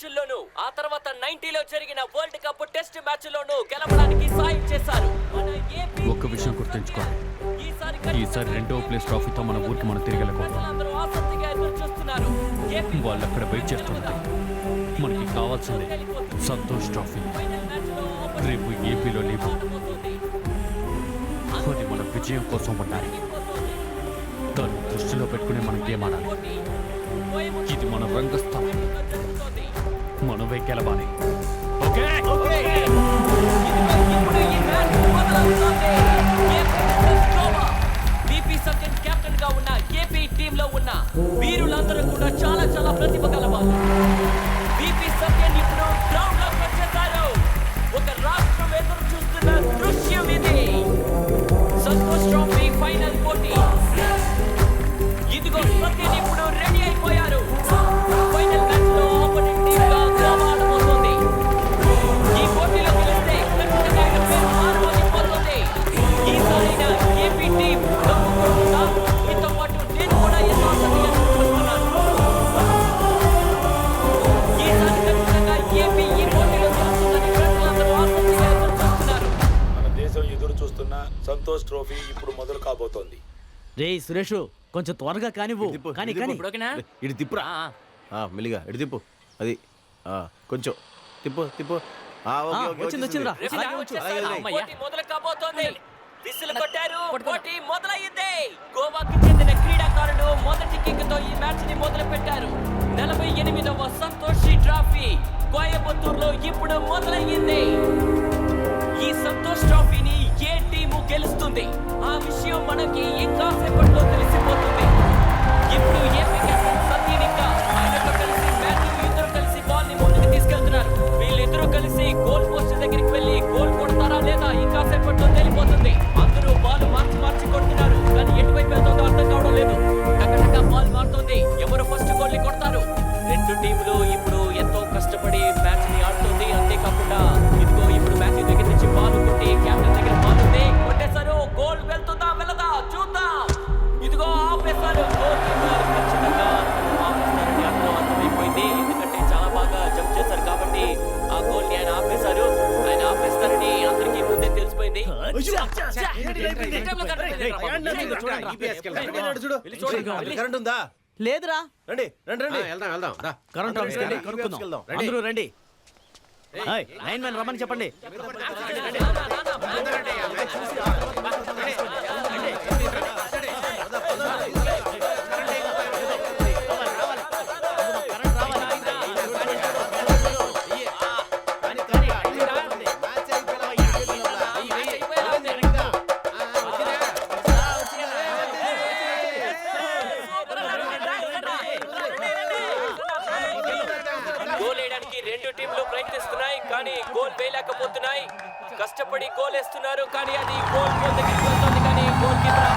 ఆ తర్వాత 90 లో జరిగిన వరల్డ్ కప్ టెస్ట్ మ్యాచ్ లోను గెలవడానికి సాయం చేశారు. మన ఏపీ ఒక్క విషయం గుర్తుంచుకోవాలి. ఈసారి రెండో ప్లేస్ ట్రాఫీతో మన ఊరికి మనం తిరిగి వెళ్ళకూడదు ప్రజలందరూ ఆసక్తిగా ఎదురు చూస్తున్నారు. ఏపీ వాళ్ళు అక్కడ వెయిట్ చేస్తున్నారు మనకి కావాల్సింది సంతోష్ ట్రాఫీ. రేపు ఏపీలో లేవు అది మన విజయం కోసం ఉండాలి దాన్ని దృష్టిలో పెట్టుకుని మనం గేమ్ ఆడాలి. ఇది మన రంగస్థలం. మనమే గెలవాలి ఓకే? బీపీ కెప్టెన్గా ఉన్న ఏపీ టీమ్లో ఉన్న వీరులందరూ కూడా చాలా చాలా ప్రతిభ గలవారు బీపీ సత్యన్ ఇప్పుడు గ్రౌండ్లోకి వచ్చేసారు ఒక రాష్ట్రం ఎదురు చూస్తున్న దృశ్యం ఇది. సంతోష్ ట్రోఫీ ఫైనల్ పోటీ. ఇదిగో సత్యన్ ఇప్పుడు రెడీ అయిపోయారు ఇప్పుడు మొదలు కాబోతోంది. రే సురేష్ కొంచెం త్వరగా కానివ్వు. కానీ. కానీ. ఇప్పుడు ఓకేనా? ఇటు తిప్పురా. ఆ, మెల్లిగా ఇటు తిప్పు. అది ఆ, కొంచెం. తిప్పు తిప్పు. ఆ, ఓకే, ఆ, ఓకే, వచ్చింది, వచ్చేసింది. వచ్చిందిరా. రిఫరీ అలాగే ఉంచు, అలాగే వచ్చేసారు. వదిలేయ్. పోటీ మొదలు కాబోతోంది. విసులు కొట్టారు. పోటీ మొదలయ్యింది. గోవాకి చెందిన క్రీడాకారుడు మొదటి కిక్తో ఈ మ్యాచ్ని మొదలు పెట్టారు. నలభై ఎనిమిదవ సంతోషి ట్రోఫీ కోయబత్తూరులో ఇప్పుడు మొదలయ్యింది. ఈ సంతోష్ ట్రోఫీని గెలుస్తుంది. ఆ విషయం మనకి ఇంకా సేపట్లో తెలిసిపోతుంది. ఇప్పుడు ఏపీ కెప్టెన్ సతీన్ ఇంకా ఆయనతో కలిసి మ్యాథ్యూ ఇద్దరు కలిసి బాల్ని ముందుకు తీసుకెళ్తున్నారు. వీళ్ళిద్దరూ కలిసి గోల్ పోస్ట్ దగ్గరికి వెళ్ళి గోల్ కొడతారా లేదా ఇంకా సేపట్లో తెలిపోతుంది కరెంట్ ఉందా? లేదురా. రండి రండి రండి. వెళ్దాం వెళ్దాం. రా. కరెంట్ కనుక్కుందాం. అందరూ రండి. లైన్ మ్యాన్ రమ్మని చెప్పండి. గోల్ వేయలేకపోతున్నాయి. కష్టపడి గోల్ వేస్తున్నారు కానీ అది గోల్ గోల్ దగ్గరికి వెళ్తుంది. కానీ గోల్ కీపర్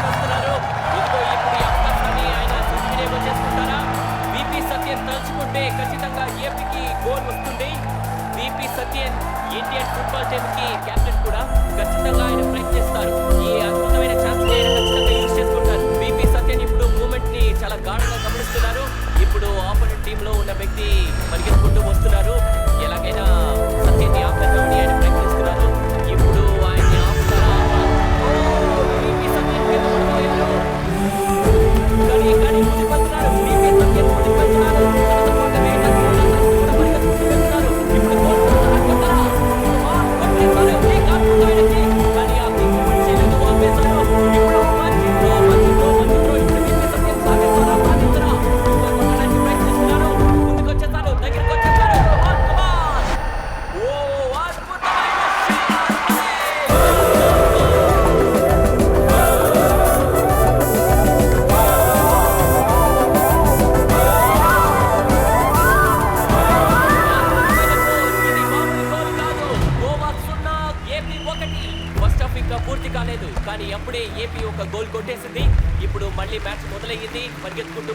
మళ్ళీ మ్యాచ్ మొదలయ్యింది. పరిగెత్తుకుంటూ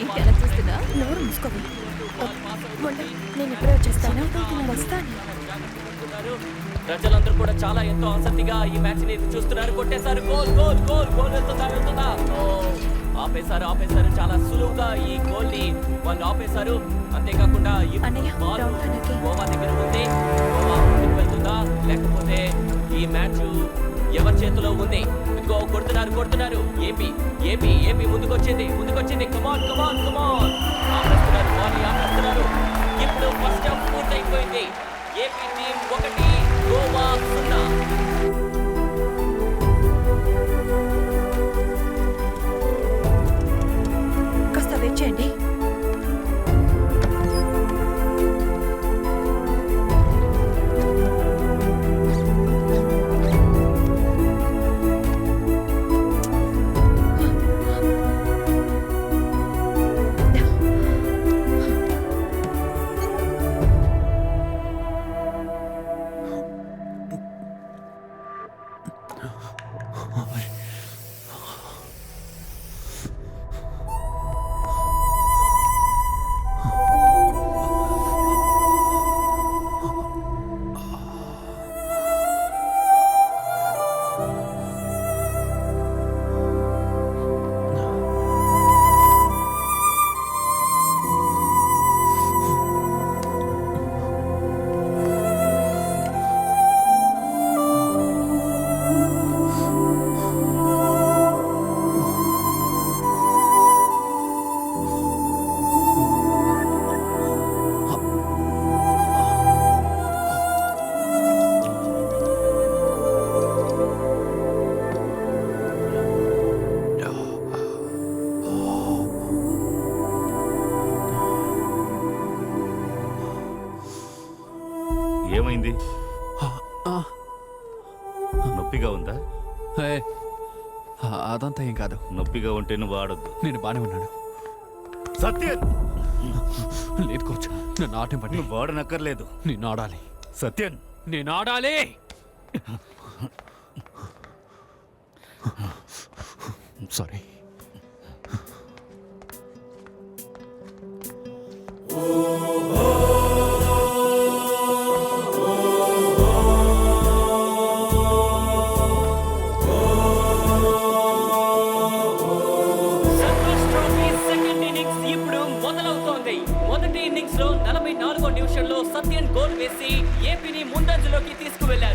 ఏంటి అలా చూస్తున్నా? నోరు మూసుకోవాలి నేను ఇప్పుడే వచ్చేస్తాను. వస్తాను. ప్రజలందరూ కూడా చాలా ఎంతో ఆసక్తిగా ఈ మ్యాచ్ని చూస్తున్నారు. కొట్టేశారు. గోల్ గోల్ గోల్ గోల్ వెళ్తుందా వెళ్తుందా? ఆపేశారు ఆపేశారు. చాలా సులువుగా ఈ గోల్ని వాళ్ళు ఆపేశారు. అంతేకాకుండా ఈ బాల్. గోవా దగ్గర ఉంది. గోవా వెళ్తుందా? లేకపోతే ఈ మ్యాచ్ ఎవరి చేతిలో ఉంది? ఇంకో కొడుతున్నారు కొడుతున్నారు. ఏపీ ఏపీ ఏపీ ముందుకొచ్చింది ముందుకొచ్చింది. Come on come on come on ఆపేస్తున్నారు ball ఆపేస్తున్నారు. ఇప్పుడు ఫస్ట్ హాఫ్ పూర్తయిపోయింది. ఏపీ టీం ఒకటి గోవా సున్నా. కాస్త వెయిట్ చేయండి. ఏమైంది? నొప్పిగా ఉందా? ఏ, అదంతా ఏం కాదు. నొప్పిగా ఉంటే నువ్వు ఆడొద్దు. నేను బానే ఉన్నాను. సత్యన్ లేదు కోచ్ నన్ను ఆటం పట్టి నువ్వు ఆడనక్కర్లేదు. నేను ఆడాలి. సత్యన్! నేను ఆడాలి! సారీ. నిమిషంలో సత్యన్ గోల్ వేసి ఏపీని ముందంజలోకి తీసుకువెళ్ళారు